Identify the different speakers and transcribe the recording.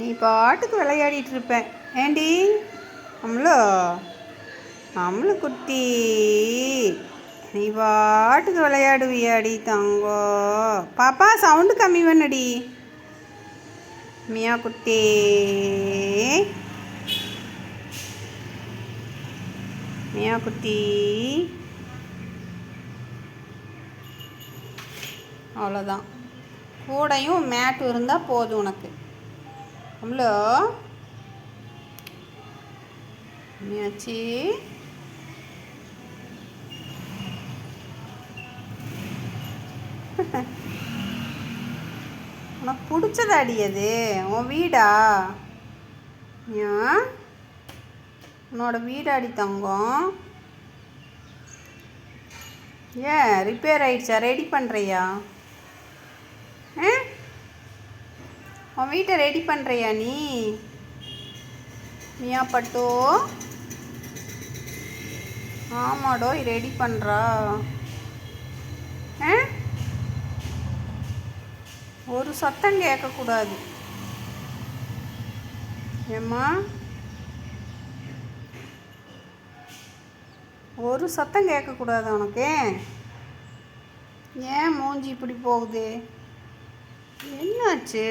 Speaker 1: நீ பாட்டுக்கு விளையாடிட்டு இருப்பேன் ஏண்டி? அம்லோ. அம்லு குட்டி. நீ பாட்டுக்கு விளையாடுவியாடி தங்கோ. பாப்பா சவுண்டு கம்மி பண்ணடி. மியா குட்டி. மியா குட்டி. அவ்வளோதான். கூடையும் மேட்டும் இருந்தால் போதும் உனக்கு. அவ்வளோ மீனாட்சி உனக்கு பிடிச்சதாடி அது. உன் வீடா? ஏன் உன்னோட வீடாடி தங்கம். ஏன் ரிப்பேர் ஆயிடுச்சா? ரெடி பண்ணுறியா ஆ உன் வீட்டை ரெடி பண்ணுறியா நீ? மியா பட்டோ? ஆமாடோ ரெடி பண்ணுறா ஆ? ஒரு சத்தம் கேட்கக்கூடாது. ஏம்மா? ஒரு சத்தம் கேட்கக்கூடாது உனக்கு ஏன் மூஞ்சி இப்படி போகுது? என்னாச்சு?